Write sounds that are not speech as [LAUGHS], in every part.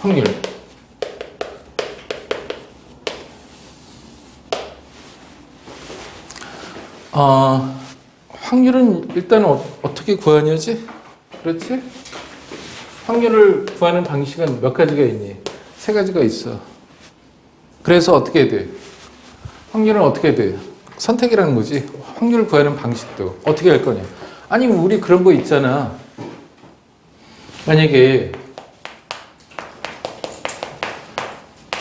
확률. 어, 확률은 일단 어, 어떻게 구하냐지? 그렇지? 확률을 구하는 방식은 몇 가지가 있니? 세 가지가 있어. 그래서 어떻게 돼? 확률은 어떻게 돼? 선택이라는 거지. 확률을 구하는 방식도 어떻게 할 거냐? 아니 우리 그런 거 있잖아. 만약에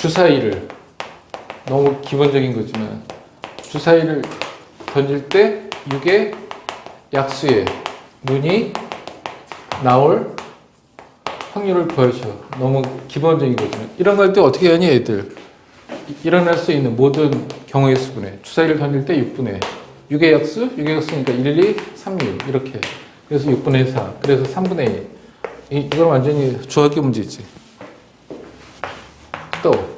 주사위를 너무 기본적인 거지만 주사위를 던질 때 6의 약수에 눈이 나올 확률을 구하셔. 너무 기본적인 거지만. 이런 거할때 어떻게 하니 애들? 이- 일어날 수 있는 모든 경우의 수분에 주사위를 던질 때 6분의 6의 약수? 6의 약수니까 1, 2, 3, 6 이렇게. 그래서 6분의 4 그래서 3분의 1 이, 이건 완전히 주학기 문제지. 또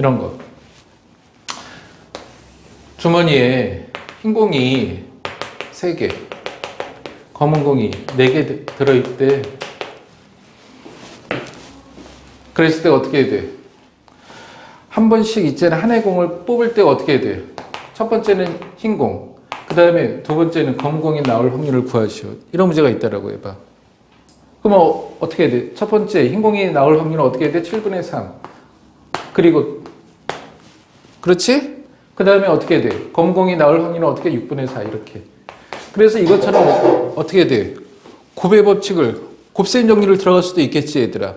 이런 거 주머니에 흰 공이 3개 검은 공이 4개 들어있대 그랬을 때 어떻게 해야 돼? 한 번씩 있잖아 한해 공을 뽑을 때 어떻게 해야 돼? 첫 번째는 흰 공, 그 다음에 두 번째는 검은 공이 나올 확률을 구하시오. 이런 문제가 있다라고 해봐. 그럼 어, 어떻게 해야 돼? 첫 번째 흰 공이 나올 확률은 어떻게 해야 돼? 7분의 3. 그리고 그렇지? 그 다음에 어떻게 돼? 검은 공이 나올 확률은 어떻게 6분의 4 이렇게. 그래서 이것처럼 어떻게 돼? 곱의 법칙을 곱셈 정리를 들어갈 수도 있겠지 얘들아.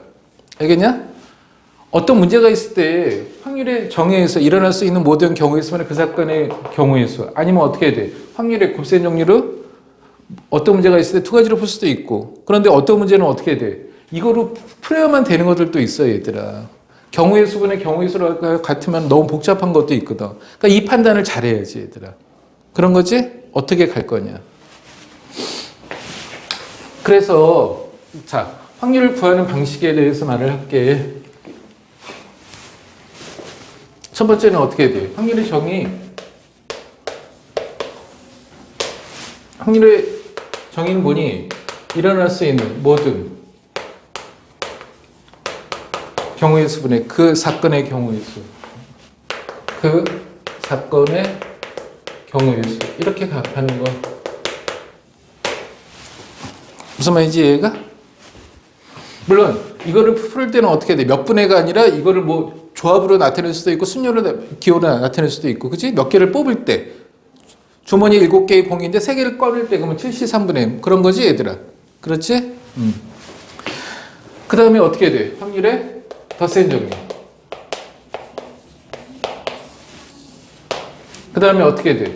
알겠냐? 어떤 문제가 있을 때 확률의 정의에서 일어날 수 있는 모든 경우에 있으면 그 사건의 경우의 수 아니면 어떻게 돼? 확률의 곱셈 정리로 어떤 문제가 있을 때 두 가지로 풀 수도 있고 그런데 어떤 문제는 어떻게 돼? 이거로 풀어야만 되는 것들도 있어 얘들아. 경우의 수분의 경우의 수가 같으면 너무 복잡한 것도 있거든. 그러니까 이 판단을 잘해야지 얘들아. 그런 거지? 어떻게 갈 거냐? 그래서 자 확률을 구하는 방식에 대해서 말을 할게. 첫 번째는 어떻게 돼? 확률의 정의. 확률의 정의는 뭐니? 일어날 수 있는 모든 경우의 수분의 그 사건의 경우의 수. 그 사건의 경우의 수. 이렇게 가- 가는 거. 무슨 말인지 이해가? 물론 이거를 풀 때는 어떻게 돼? 몇 분의가 아니라 이거를 뭐 조합으로 나타낼 수도 있고 순열로 나- 기호로 나타낼 수도 있고 그지? 몇 개를 뽑을 때 주머니 일곱 개의 공인데 세 개를 꺼낼 때 그러면 73분의 그런 거지 얘들아 그렇지? 음. 그 다음에 어떻게 돼? 확률의 덧셈 정리 그 다음에 어떻게 돼?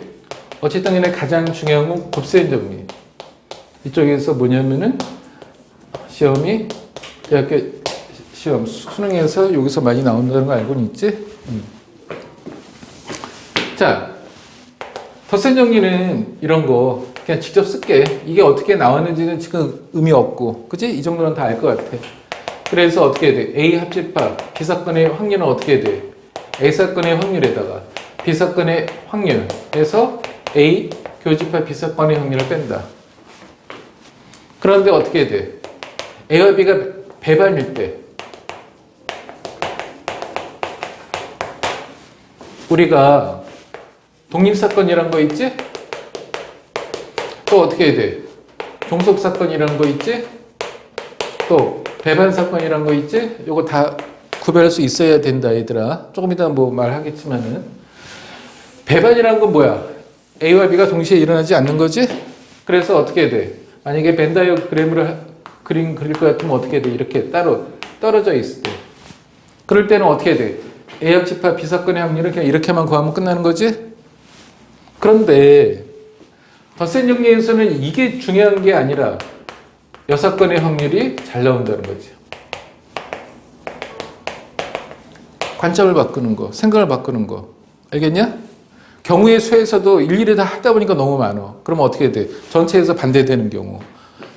어쨌든 간에 가장 중요한 건 곱셈 정리 이쪽에서 뭐냐면은 시험이 대학교 시험 수능에서 여기서 많이 나온다는 거 알고는 있지? 음. 자, 덧셈 정리는 이런 거 그냥 직접 쓸게. 이게 어떻게 나왔는지는 지금 의미 없고, 그지? 이 정도는 다 알 것 같아. 그래서 어떻게 돼? A 합집합, B 사건의 확률은 어떻게 돼? A 사건의 확률에다가 B 사건의 확률에서 A 교집합 B 사건의 확률을 뺀다. 그런데 어떻게 돼? A와 B가 배반일 때 우리가 독립사건이란 거 있지? 또 어떻게 돼? 종속사건이란 거 있지? 또 배반 사건이란 거 있지? 요거 다 구별할 수 있어야 된다 얘들아 조금 이따 뭐 말하겠지만은 배반이란 건 뭐야? A와 B가 동시에 일어나지 않는 거지? 그래서 어떻게 돼? 만약에 벤다이어그램을 하- 그림 그릴 것 같으면 어떻게 돼? 이렇게 따로 떨어져 있을 때 그럴 때는 어떻게 돼? A합 집합 B 사건의 확률은 그냥 이렇게만 구하면 끝나는 거지? 그런데 덧셈 정리에서는 이게 중요한 게 아니라 여사건의 확률이 잘 나온다는 거지. 관점을 바꾸는 거, 생각을 바꾸는 거. 알겠냐? 경우의 수에서도 일일이 다 하다 보니까 너무 많아. 그럼 어떻게 돼? 전체에서 반대되는 경우.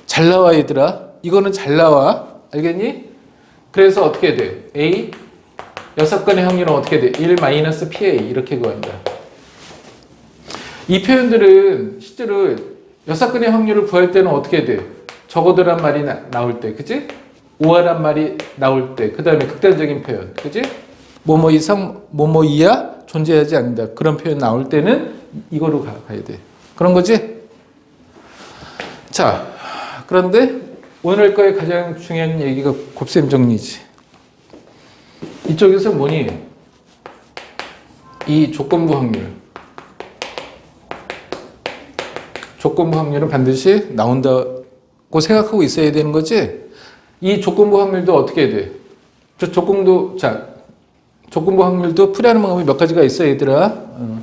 잘 나와, 얘들아. 이거는 잘 나와. 알겠니? 그래서 어떻게 돼? A 여섯 건의 확률은 어떻게 돼? 1 마이너스 PA 이렇게 구한다. 이 표현들은 실제로 여섯 건의 확률을 구할 때는 어떻게 돼? 적어도란 말이 나, 나올 때, 그치? 오하란 말이 나올 때, 그 다음에 극단적인 표현, 그지? 뭐뭐 이상, 뭐뭐 이하 존재하지 않는다. 그런 표현 나올 때는 이거로 가, 가야 돼. 그런 거지? 자, 그런데 오늘 거의 가장 중요한 얘기가 곱셈 정리지. 이쪽에서 뭐니? 이 조건부 확률. 조건부 확률은 반드시 나온다 고 생각하고 있어야 되는 거지? 이 조건부 확률도 어떻게 돼? 저 조건도, 자, 조건부 확률도 풀이하는 방법이 몇 가지가 있어, 얘들아. 어.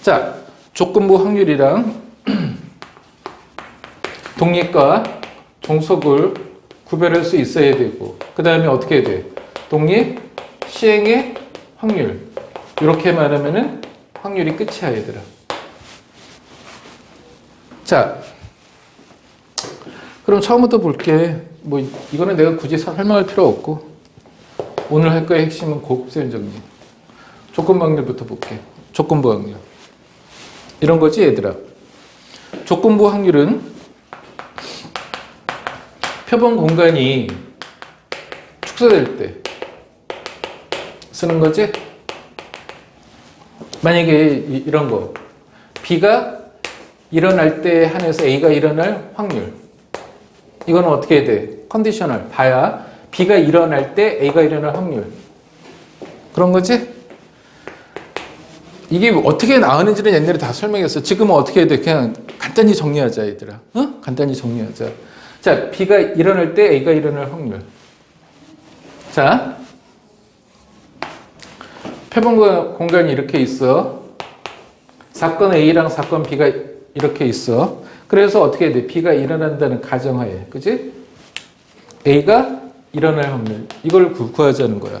자, 조건부 확률이랑 [CLEARS THROAT] 독립과 종속을 구별할 수 있어야 되고, 그 다음에 어떻게 돼? 독립, 시행의 확률. 이렇게 말하면은 확률이 끝이야, 얘들아. 자, 그럼 처음부터 볼게. 뭐, 이거는 내가 굳이 설명할 필요 없고, 오늘 할 거의 핵심은 곱셈 정리. 조건부 확률부터 볼게. 조건부 확률. 이런 거지, 얘들아. 조건부 확률은 표본 공간이 축소될 때 쓰는 거지? 만약에 이- 이런 거. B가 일어날 때 한해서 A가 일어날 확률. 이거는 어떻게 해야 돼? 컨디셔널. 봐야 B가 일어날 때 A가 일어날 확률. 그런 거지? 이게 어떻게 나오는지는 옛날에 다 설명했어. 지금은 어떻게 해야 돼? 그냥 간단히 정리하자, 얘들아. 어? 간단히 정리하자. 자, B가 일어날 때 A가 일어날 확률. 자, 표본 공간이 이렇게 있어. 사건 A랑 사건 B가 이렇게 있어. 그래서 어떻게 돼? B가 일어난다는 가정하에, 그지? A가 일어날 확률. 이걸 구- 구하자는 거야.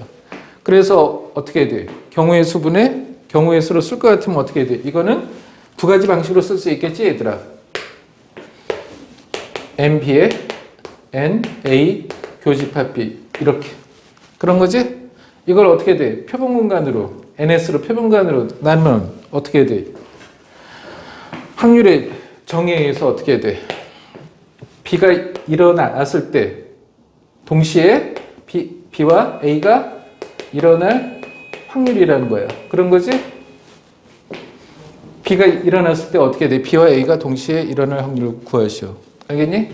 그래서 어떻게 돼? 경우의 수분에 경우의 수로 쓸 것 같으면 어떻게 돼? 이거는 두 가지 방식으로 쓸 수 있겠지, 얘들아. MB에 N, A, 교집합 B. 이렇게. 그런 거지? 이걸 어떻게 돼? 표본 공간으로, NS로 표본 공간으로 나누면 어떻게 돼? 확률의 정의에 의해서 어떻게 돼? B가 일어났을 때 동시에 B, B와 A가 일어날 확률이라는 거야. 그런 거지? B가 일어났을 때 어떻게 돼? B와 A가 동시에 일어날 확률을 구하시오. 알겠니?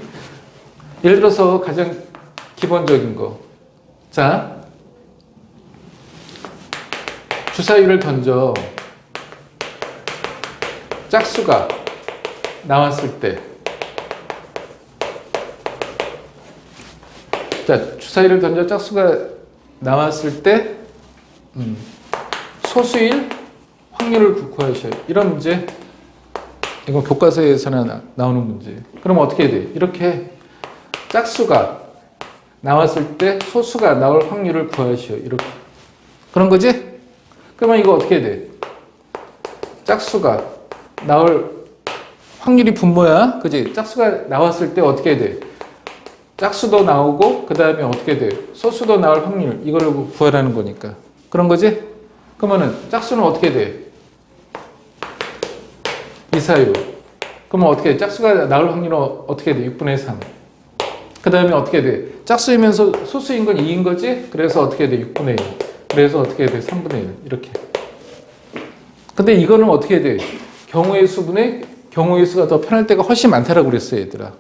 예를 들어서 가장 기본적인 거. 자, 주사위를 던져 짝수가 나왔을 때 자, 주사위를 던져 짝수가 나왔을 때 음, 소수일 확률을 구- 구하셔요. 이런 문제 이건 교과서에서나 나- 나오는 문제. 그럼 어떻게 돼? 이렇게 짝수가 나왔을 때 소수가 나올 확률을 구하시오. 이렇게 그런 거지? 그러면 이거 어떻게 돼? 짝수가 나올 확률이 분모야, 그지? 짝수가 나왔을 때 어떻게 돼? 짝수도 나오고 그 다음에 어떻게 돼? 소수도 나올 확률 이거를 구하라는 거니까 그런 거지? 그러면은 짝수는 어떻게 돼? 이사유. 그러면 어떻게 돼? 짝수가 나올 확률은 어떻게 돼? 6분의 3. 그 다음에 어떻게 돼? 짝수이면서 소수인 건 2인 거지? 그래서 어떻게 돼? 6분의 1. 그래서 어떻게 돼? 3분의 1. 이렇게. 근데 이거는 어떻게 돼? 경우의 수분에 경우의 수가 더 편할 때가 훨씬 많다라고 그랬어, 얘들아.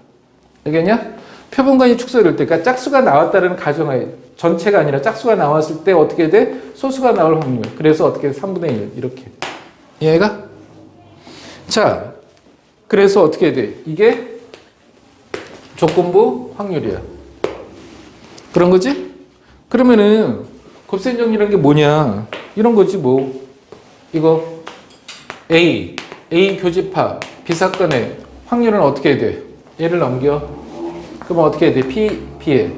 알겠냐? 표본관이 축소될 때, 그러니까 짝수가 나왔다는 가정하에 전체가 아니라 짝수가 나왔을 때 어떻게 돼? 소수가 나올 확률. 그래서 어떻게 돼? 3분의 1 이렇게. 이해가? 자, 그래서 어떻게 돼? 이게 조건부 확률이야. 그런 거지? 그러면은 곱셈 정리라는 게 뭐냐? 이런 거지 뭐. 이거 A, A 교집합, B 사건의 확률은 어떻게 돼? 얘를 넘겨. 그러면 어떻게 돼? P, P에.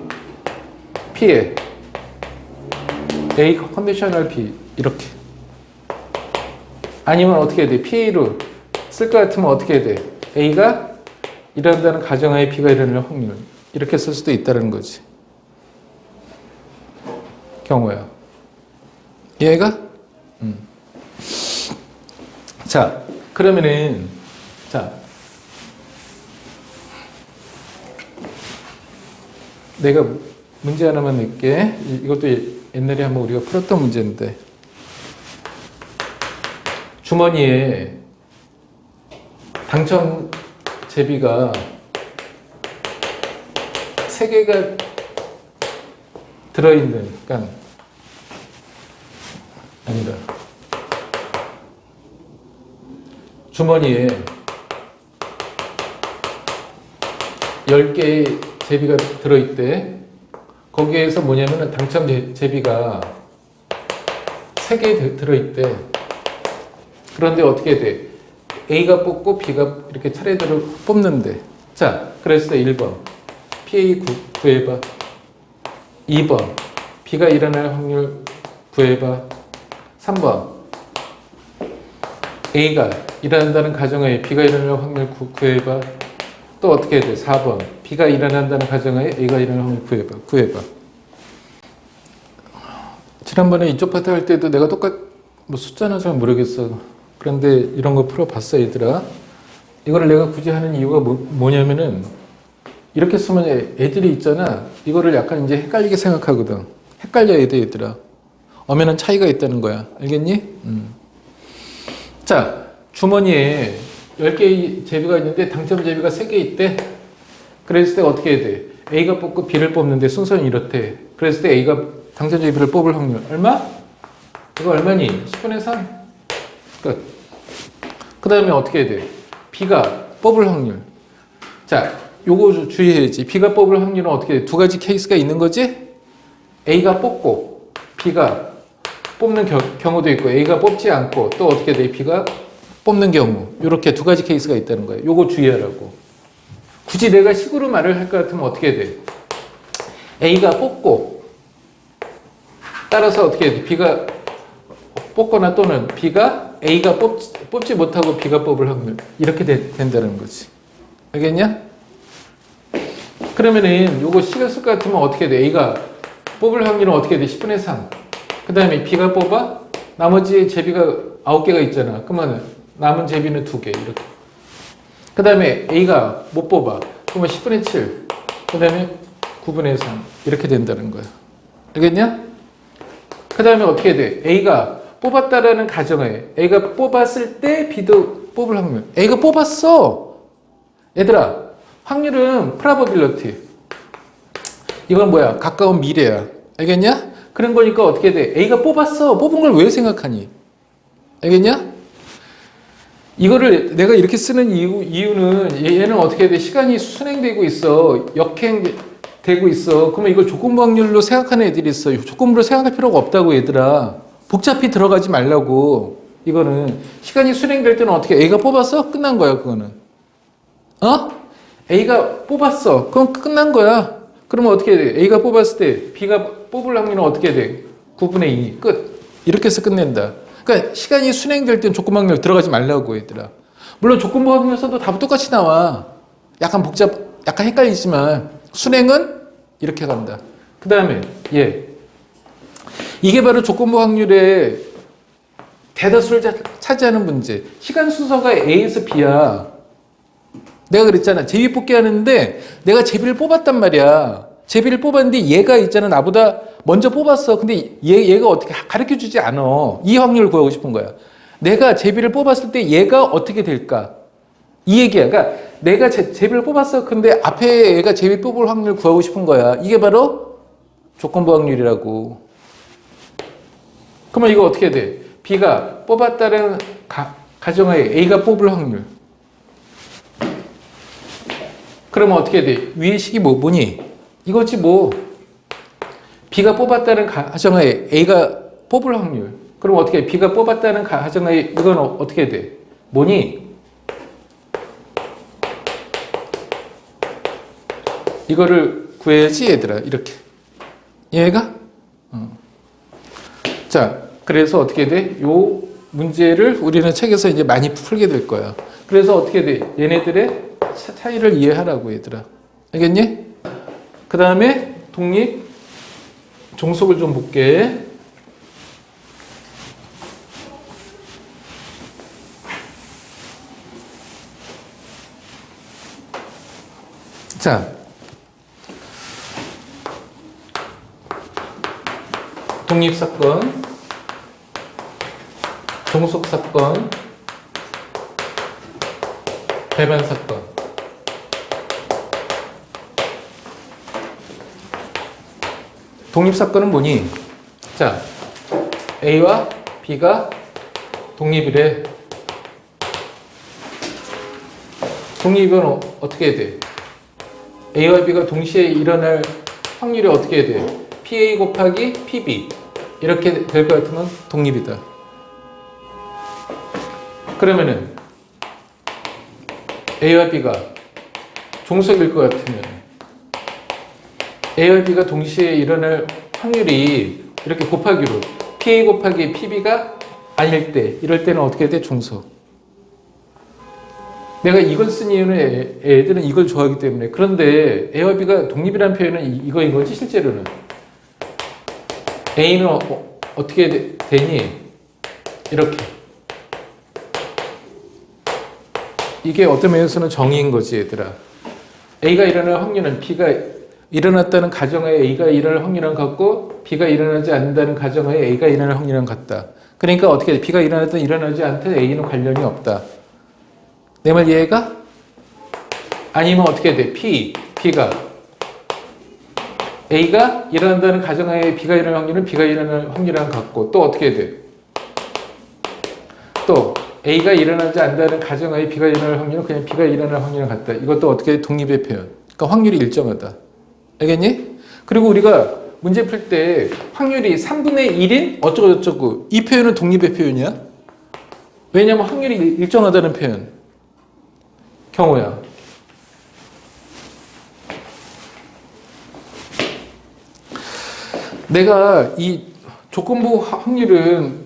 P에. A 컨디셔널 B. 이렇게. 아니면 어떻게 돼? P로 쓸 것 같으면 어떻게 돼? A가 일어난다는 가정하에 B가 일어날 확률. 이렇게 쓸 수도 있다는 거지. 경우야. 얘가? 음. 자, 그러면은, 자. 내가 문제 하나만 낼게. 이- 이것도 옛날에 한번 우리가 풀었던 문제인데. 주머니에 당첨 제비가 세 개가 들어있는, 그러니까 아니다. 주머니에 10개의 제비가 들어있대. 거기에서 뭐냐면은 당첨 제- 제비가 3개 들어있대. 그런데 어떻게 돼? A가 뽑고 B가 이렇게 차례대로 뽑는데. 자, 그랬을 때 1번. PA 구, 구해봐. 2번. B가 일어날 확률 구해봐. 3번. A가 일어난다는 가정하에 B가 일어날 확률 구, 구해봐. 또 어떻게 해야 돼? 4번. B가 일어난다는 가정하에 A가 확률 구해봐. 구해봐. 지난번에 이쪽 파트 할 때도 내가 똑같, 뭐 숫자는 잘 모르겠어. 그런데 이런 거 풀어봤어, 얘들아. 이거를 내가 굳이 하는 이유가 뭐, 뭐냐면은, 이렇게 쓰면 애- 애들이 있잖아. 이거를 약간 이제 헷갈리게 생각하거든. 헷갈려야 돼, 얘들아. 엄연한 차이가 있다는 거야. 알겠니? 음. 자, 주머니에 10개의 제비가 있는데 당첨 제비가 3개 있대. 그랬을 때 어떻게 해야 돼? A가 뽑고 B를 뽑는데 순서는 이렇대. 그랬을 때 A가 당첨 제비를 뽑을 확률 얼마? 이거 얼마니? 10분의 3. 끝. 그 다음에 어떻게 해야 돼? B가 뽑을 확률. 자, 요거 주- 주의해야지. B가 뽑을 확률은 어떻게 돼? 두 가지 케이스가 있는 거지? A가 뽑고 B가 뽑는 겨- 경우도 있고 A가 뽑지 않고 또 어떻게 돼? B가 뽑는 경우 이렇게 두 가지 케이스가 있다는 거예요. 요거 주의하라고. 굳이 내가 식으로 말을 할 것 같으면 어떻게 돼? A가 뽑고 따라서 어떻게 돼? B가 뽑거나 또는 B가 A가 뽑, 뽑지 못하고 B가 뽑을 확률 이렇게 되- 된다는 거지. 알겠냐? 그러면은 요거 식을 쓸것 같으면 어떻게 돼? A가 뽑을 확률은 어떻게 돼? 10분의 3. 그 다음에 B가 뽑아? 나머지 제비가 9개가 있잖아. 그러면 남은 제비는 2개 이렇게. 그 다음에 A가 못 뽑아. 그러면 10분의 7. 그 다음에 9분의 3. 이렇게 된다는 거야. 알겠냐? 그 다음에 어떻게 돼? A가 뽑았다라는 가정하에 A가 뽑았을 때 B도 뽑을 확률. A가 뽑았어. 얘들아, 확률은 프라버빌러티. 이건 뭐야? 가까운 미래야. 알겠냐? 그런 거니까 어떻게 돼? A가 뽑았어. 뽑은 걸 왜 생각하니? 알겠냐? 이거를 내가 이렇게 쓰는 이유, 이유는 얘- 얘는 어떻게 돼? 시간이 순행되고 있어. 역행되고 있어. 그러면 이걸 조건부 확률로 생각하는 애들이 있어. 조건부로 생각할 필요가 없다고 얘들아. 복잡히 들어가지 말라고. 이거는 시간이 순행될 때는 어떻게 A가 뽑았어? 끝난 거야, 그거는. 어? A가 뽑았어. 그럼 끝난 거야. 그러면 어떻게 돼? A가 뽑았을 때 B가 뽑을 확률은 어떻게 돼? 9분의 2. 끝. 이렇게 해서 끝낸다. 그러니까 시간이 순행될 땐 조건 확률 들어가지 말라고 얘들아. 물론 써도 답 똑같이 나와. 약간 복잡, 약간 헷갈리지만 순행은 이렇게 간다. 그 다음에 얘. 이게 바로 조건부 확률의 대다수를 차- 차지하는 문제. 시간 순서가 A에서 B야. 내가 그랬잖아. 제비 뽑기 하는데 내가 제비를 뽑았단 말이야. 제비를 뽑았는데 얘가 있잖아. 나보다 먼저 뽑았어. 근데 얘, 얘가 어떻게 가르쳐 주지 않아. 이 확률을 구하고 싶은 거야. 내가 제비를 뽑았을 때 얘가 어떻게 될까? 이 얘기야. 그러니까 내가 제, 제비를 뽑았어. 근데 앞에 얘가 제비 뽑을 확률 구하고 싶은 거야. 이게 바로 조건부 확률이라고. 그러면 이거 어떻게 돼? B가 뽑았다는 가, 가정하에 A가 뽑을 확률. 그러면 어떻게 돼? 위의 식이 뭐, 뭐니? 이거지 뭐. B가 뽑았다는 가정하에 A가 뽑을 확률. 그럼 어떻게 해? B가 뽑았다는 가정하에 이건 어, 어떻게 돼? 뭐니? 이거를 구해야지 얘들아 이렇게 얘가 어. 자 그래서 어떻게 돼? 요 문제를 우리는 책에서 이제 많이 풀게 될 거야. 그래서 어떻게 돼? 얘네들의 차- 차이를 이해하라고 얘들아. 알겠니? 그 다음에 독립 종속을 좀 볼게. 자, 독립 사건, 종속 사건, 배반 사건. 독립사건은 뭐니? 자, A와 B가 독립이래. 독립은 어, 어떻게 해야 돼? A와 B가 동시에 일어날 확률이 어떻게 해야 돼? PA 곱하기 PB 이렇게 될 것 같으면 독립이다. 그러면은 A와 B가 종속일 것 같으면 A와 B가 동시에 일어날 확률이 이렇게 곱하기로 PA 곱하기 PB가 아닐 때 이럴 때는 어떻게 돼? 종속. 내가 이걸 쓴 이유는 애, 애들은 이걸 좋아하기 때문에 그런데 A와 B가 독립이라는 표현은 이- 이거인 거지 실제로는 A는 어, 어, 떻게 되니? 이렇게 이게 어떤 면에서는 정의인 거지 얘들아 A가 일어날 확률은 B가 일어났다는 가정하에 A가 일어날 확률은 같고 B가 일어나지 않는다는 가정하에 A가 일어날 확률은 같다 그러니까 어떻게 돼? B가 일어났든 일어나지 않든 A는 관련이 없다 내 말 이해가? 아니면 어떻게 돼? P, B가 A가 일어난다는 가정하에 B가 일어날 확률은 B가 일어날 확률이랑 같고 또 어떻게 돼? 또 A가 일어나지 않는다는 가정하에 B가 일어날 확률은 그냥 B가 일어날 확률이랑 같다. 이것도 어떻게 독립의 표현. 그러니까 확률이 일정하다. 알겠니? 그리고 우리가 문제 풀 때 확률이 3분의 1인 어쩌고 저쩌고 이 표현은 독립의 표현이야? 왜냐면 확률이 일- 일정하다는 표현. 경우야. 내가 이 조건부 확률은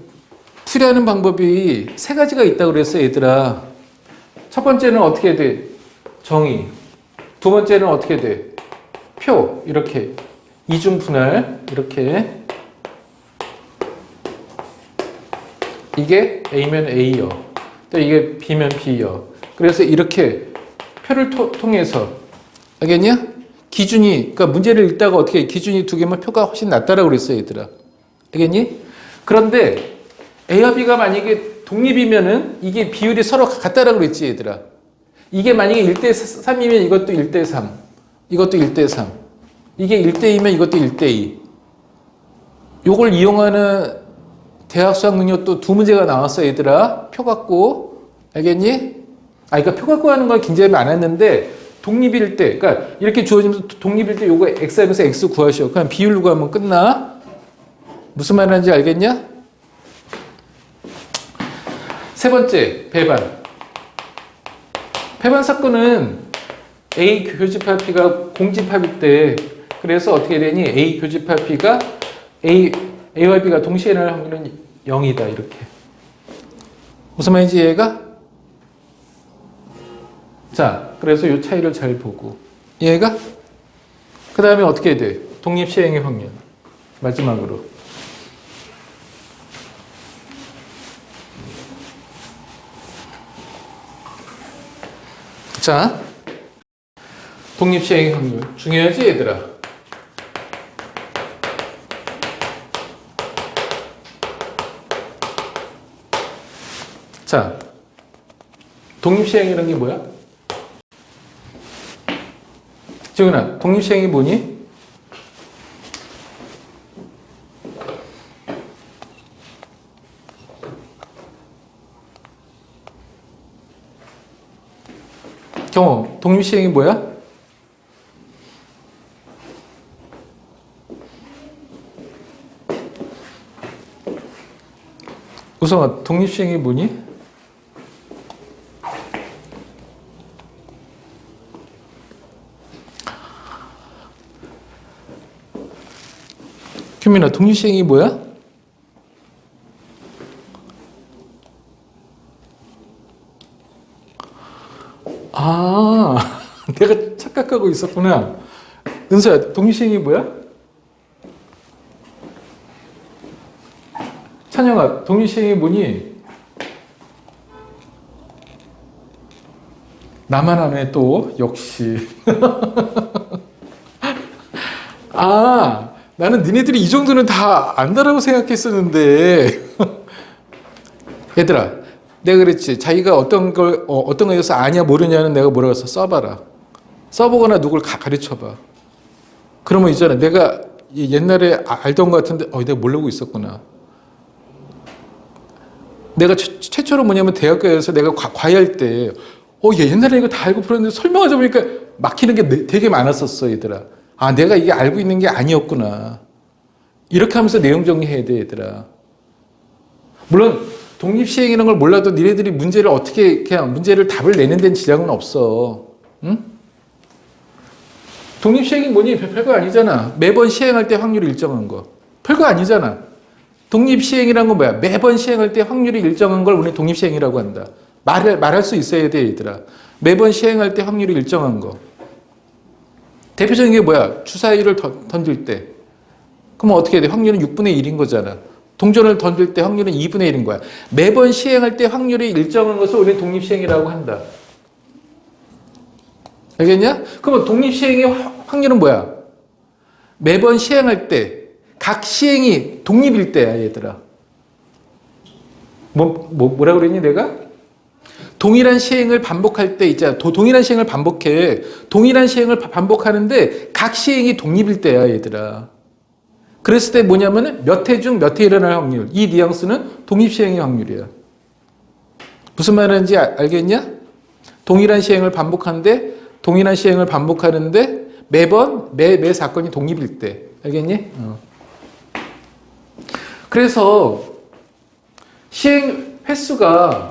풀이하는 방법이 세 가지가 있다고 그랬어, 얘들아. 첫 번째는 어떻게 돼? 정의. 두 번째는 어떻게 돼? 표. 이렇게. 이중 분할. 이렇게. 이게 A면 A요. 또 이게 B면 B요. 그래서 이렇게 표를 토- 통해서 알겠냐? 기준이 그러니까 문제를 읽다가 어떻게 기준이 두 개면 표가 훨씬 낫다라고 그랬어 얘들아. 알겠니? 그런데 A와 B가 만약에 독립이면은 이게 비율이 서로 같다라고 그랬지 얘들아. 이게 만약에 1대 3이면 이것도 1대 3. 이것도 1대 3. 이게 1대 2면 이것도 1대 2. 요걸 이용하는 대학 수학 능력 또두 문제가 나왔어 얘들아. 표 갖고 알겠니? 아 그러니까 표 갖고 하는 건 굉장히 많았는데 독립일 때 그러니까 이렇게 주어지면서 독립일 때 요거 x 하면서 x 구하시오. 그냥 비율로 구하면 끝나. 무슨 말 하는지 알겠냐? 세 번째, 배반. 배반 사건은 A 교집합 P가 공집합일 때 그래서 어떻게 되니? A 교집합 P가 A, A와 B가 동시에 일어날 확률은 0이다 이렇게. 무슨 말인지 이해가? 자, 그래서 이 차이를 잘 보고 이해가? 그 다음에 어떻게 돼? 독립 시행의 확률. 마지막으로. 자, 독립 시행의 확률 중요하지 얘들아. 자, 독립 시행이라는 게 뭐야? 지훈아, 독립 시행이 뭐니? 경호, 독립 시행이 뭐야? 우성아, 독립 시행이 뭐니? 규민아, 독립 시행이 뭐야? 아, [LAUGHS] 내가 착각하고 있었구나. 은서야, 독립시행이 뭐야? 찬영아, 독립시행이 뭐니? 나만 하네, 또. 역시. [LAUGHS] 아, 나는 니네들이 이 정도는 다 안다라고 생각했었는데. [LAUGHS] 얘들아, 내가 그랬지. 자기가 어떤 걸, 어, 떤 거에 대해서 아냐, 모르냐는 내가 뭐라고 해서 써봐라. 써보거나 누굴 가, 가르쳐봐. 그러면 있잖아. 내가 이 옛날에 아- 알던 것 같은데, 어, 내가 모르고 있었구나. 내가 최, 최초로 뭐냐면 대학교에서 내가 과, 과외할 때, 어, 얘 옛날에 이거 다 알고 풀었는데 설명하다 보니까 막히는 게 내- 되게 많았었어, 얘들아. 아, 내가 이게 알고 있는 게 아니었구나. 이렇게 하면서 내용 정리해야 돼, 얘들아. 물론, 독립시행이라는 걸 몰라도 니네들이 문제를 어떻게, 그냥 문제를 답을 내는 데는 지장은 없어. 응? 독립시행이 뭐니? 별- 별거 아니잖아. 매번 시행할 때 확률이 일정한 거. 별거 아니잖아. 독립시행이란 건 뭐야? 매번 시행할 때 확률이 일정한 걸 우리 독립시행이라고 한다. 말을, 말할 수 있어야 돼, 얘들아. 매번 시행할 때 확률이 일정한 거. 대표적인 게 뭐야? 주사위를 던- 던질 때. 그러면 어떻게 돼? 확률은 6분의 1인 거잖아. 동전을 던질 때 확률은 2분의 1인 거야. 매번 시행할 때 확률이 일정한 것을 우리는 독립시행이라고 한다. 알겠냐? 그러면 독립시행의 확- 확률은 뭐야? 매번 시행할 때, 각 시행이 독립일 때야, 얘들아. 뭐, 뭐, 뭐라 그랬니, 내가? 동일한 시행을 반복할 때 있잖아. 도- 동일한 시행을 반복해. 동일한 시행을 바- 반복하는데 각 시행이 독립일 때야, 얘들아. 그랬을 때 뭐냐면은 몇회중몇회 일어날 확률. 이 뉘앙스는 독립 시행의 확률이야. 무슨 말인지 알- 알겠냐? 동일한 시행을 반복하는데 동일한 시행을 반복하는데 매번 매, 매 사건이 독립일 때. 알겠니? 어. 그래서 시행 횟수가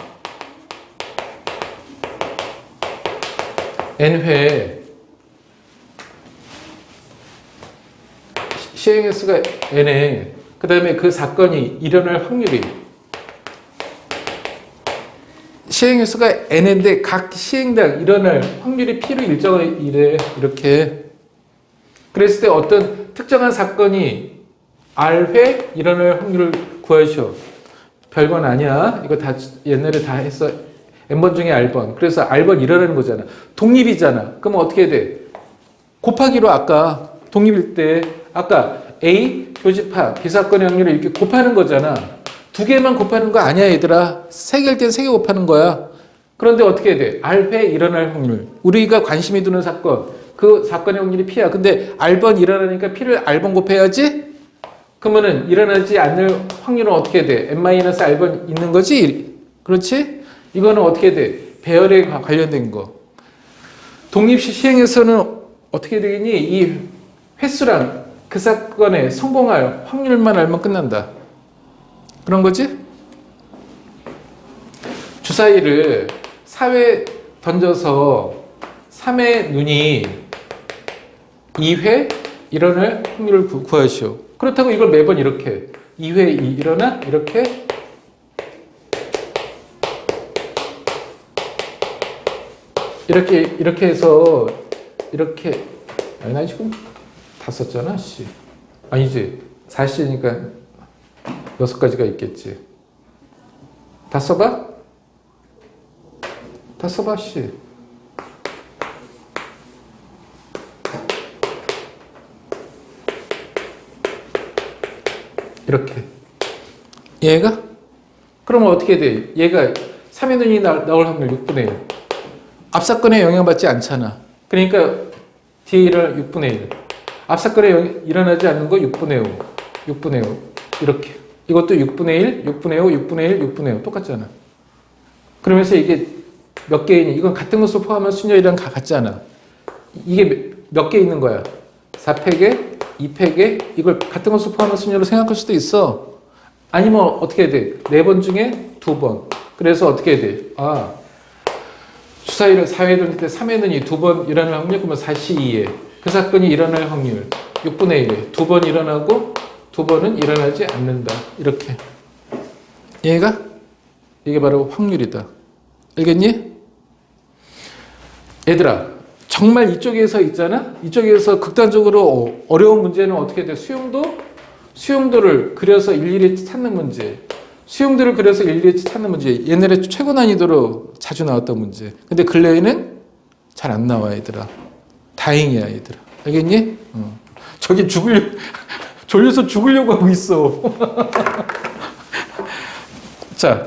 n회 시행 횟수가 n에 그 다음에 그 사건이 일어날 확률이 시행 횟수가 n인데 각 시행당 일어날 확률이 p로 일정이래 이렇게 그랬을 때 어떤 특정한 사건이 r회 일어날 확률을 구하시오 별건 아니야 이거 다 옛날에 다 했어 n번 중에 r번 그래서 r번 일어나는 거잖아 독립이잖아 그럼 어떻게 돼 곱하기로 아까 독립일 때 아까 A 교집합 비사건의 확률을 이렇게 곱하는 거잖아. 두 개만 곱하는 거 아니야 얘들아. 세 개일 땐 세 개 곱하는 거야. 그런데 어떻게 돼? R회 일어날 확률. 우리가 관심이 두는 사건. 그 사건의 확률이 P야. 근데 R번 일어나니까 P를 R번 곱해야지? 그러면은 일어나지 않을 확률은 어떻게 돼? N-R번 있는 거지? 그렇지? 이거는 어떻게 돼? 배열에 과- 관련된 거. 독립시 시행에서는 어떻게 되겠니? 이 횟수랑 그 사건에 성공할 확률만 알면 끝난다. 그런 거지? 주사위를 4회 던져서 3회 눈이 2회 일어날 확률을 구- 구하시오. 그렇다고 이걸 매번 이렇게 2회 이- 일어나? 이렇게? 이렇게 이렇게 해서 이렇게. 아니 나 지금 다 썼잖아 씨. 아니지. 4시니까 여섯 가지가 있겠지. 다 써봐? 다 써봐 씨 이렇게 얘가 그러면 어떻게 돼 얘가 3의 눈이 나- 나올 확률 6분의 1 앞사건에 영향받지 않잖아. 그러니까 일어날 6분의 1. 앞사건에 영- 일어나지 않는 거 6분의 5. 6분의 5. 이렇게. 이것도 6분의 1, 6분의 5, 6분의 1, 6분의 5. 똑같잖아. 그러면서 이게 몇 개이니? 이건 같은 것을 포함한 순열이랑 가- 같잖아. 이게 몇 개 있는 거야? 4팩에, 2팩에, 이걸 같은 것을 포함한 순열로 생각할 수도 있어. 아니면 어떻게 돼? 네 번 중에 두 번. 그래서 어떻게 돼? 아, 주사위를 4회 던질 때 3회 눈이 두 번 일어날 확률 그러면 4시 2에 그 사건이 일어날 확률 6분의 1에 두 번 일어나고 두 번은 일어나지 않는다 이렇게 얘가 이게 바로 확률이다 알겠니? 얘들아 정말 이쪽에서 있잖아? 이쪽에서 극단적으로 어- 어려운 문제는 어떻게 돼? 수용도? 수용도를 그려서 일일이 찾는 문제. 수용도를 그려서 일일이 찾는 문제. 옛날에 최고 난이도로 자주 나왔던 문제. 근데 근래에는 잘 안 나와 얘들아. 다행이야 얘들아. 알겠니? 어. 저기 죽을 [LAUGHS] 졸려서 죽으려고 하고 있어. [LAUGHS] 자,